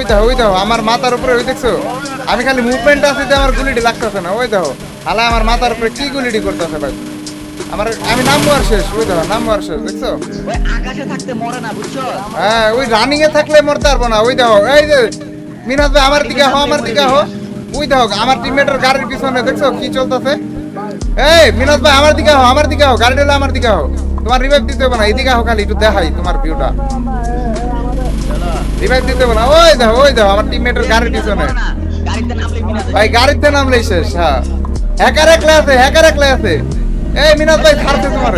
ওই দেখো ওই দেখো আমার মাথার উপরে ওই দেখছ? আমি খালি মুভমেন্ট আছে যে আমার গুলিটি লাগতেছে না ওই দেখো। হালা আমার মাথার উপরে কি গুলিটি করতেছে ভাই? আমার আমি নামবো আর শেষ ওই দেখো নামবো আর শেষ দেখছ? আকাশে থাকতে মরে না বুঝছ? হ্যাঁ ওই রানিং এ থাকলে মরতে পারব না ওই দেখো এই যে মিনাজ ভাই আমার দিকে হো আমার দিকে হো ওই দেখো আমার টিমমেটের গাড়ির পিছনে দেখছ কি চলতেছে? এই মিনাজ ভাই আমার দিকে হো আমার দিকে হো গাড়িটা আমার দিকে হো তোমার রিভাইভ দিতে হবে না এইদিকে হো খালি একটু দেখাই তোমার ভিউটা রিভাইভ দিতে না। ওই দেখো ওই দেখো, আমার টিমমেটের গাড়ির পিছনে। নামলে ভাই, গাড়িতে নামলেই শেষ হ্যাঁ। হ্যাকার একলা আছে হ্যাকার একলা আছে। এই মিনাজ ভাই, ছাড়ছে তোমার।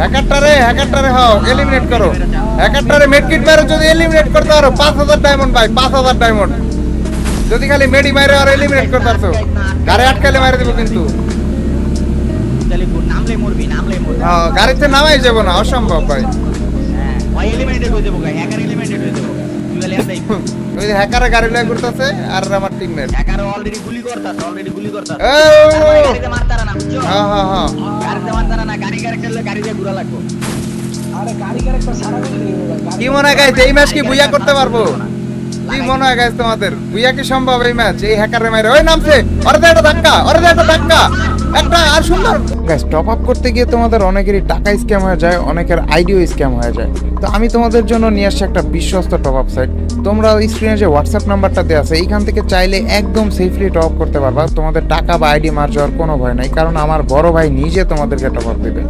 হ্যাকারটারে হ্যাকারটারে হও এলিমিনেট করো। হ্যাকারটারে মেডকিট মেরে, যদি এলিমিনেট পাঁচ ভাই, পাঁচ যদি খালি মেডি মারে আর এলিমিনেট করতে পারছ। গাড়ি আটকালে মারে দেবো কিন্তু। তাহলে নামলে মরবি নামলে মরবি। গাড়িতে নামাই যাব না অসম্ভব ভাই। হ্যাঁ এলিমিনেটেড হয়ে যাব হ্যাকার এলিমিনেটেড হয়ে যাব। তুই তাহলে এটাই ওই হ্যাকারে গাড়ি লয়ে ঘুরতেছে আর আমার টিমমেট হ্যাকার অলরেডি গুলি করতাছে অলরেডি গুলি করতাছে। ও, ও, ও। গাড়িতে মারতারা না বুঝছ? হ্যাঁ হ্যাঁ হ্যাঁ। গাড়িতে মারতারা না গাড়ি ক্যারেক্টার গাড়ি দিয়ে ঘুরা লাগবো। কি মনে হয় এই ম্যাচ কি বুইয়া করতে পারব? কি মনে হয় গাইছে তোমাদের? বুইয়া কি সম্ভব এই ম্যাচ এই হ্যাকারে মাইরে ওই নামছে! ওরে দে একটা ধাক্কা ওরে দে একটা ধাক্কা! একটা আর সুন্দর। গাইস টপ আপ করতে গিয়ে তোমাদের অনেকেরই টাকা স্ক্যাম হয়ে যায় অনেকের আইডিও স্ক্যাম হয়ে যায়। তো আমি তোমাদের জন্য নিয়ে আসছি একটা বিশ্বস্ত টপ আপ সাইট তোমরা স্ক্রিনে যে হোয়াটসঅ্যাপ নাম্বারটা দেওয়া আছে এইখান থেকে চাইলে একদম সেফলি টপ আপ করতে পারবা। তোমাদের টাকা বা আইডি মার যাওয়ার কোনো ভয় নাই কারণ আমার বড় ভাই নিজে তোমাদেরকে টপ আপ দেবে।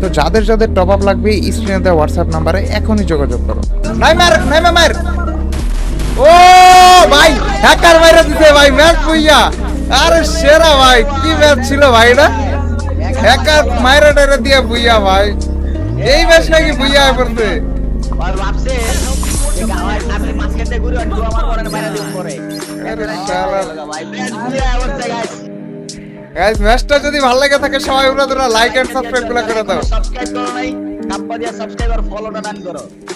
তো যাদের যাদের টপ আপ লাগবে স্ক্রিনে দেওয়া হোয়াটসঅ্যাপ নাম্বারে এখনই যোগাযোগ করো। নাই মার নাই মার। ও ভাই হ্যাকার মাইরা দিছে ভাই ম্যাচ বুইয়া। আরে সেরা ভাই, কি ম্যাচ ছিল ভাই না? হ্যাকার মাইরা টাইরা দিয়া বুইয়া ভাই। এই ম্যাচ নাকি বুইয়া গাইস ম্যাচটা যদি ভালো লাগে থাকে, সবাই দুরা লাইক এন্ড সাবস্ক্রাইব করে দাও। সাবস্ক্রাইব করো নাই ফলোটা ডান করো।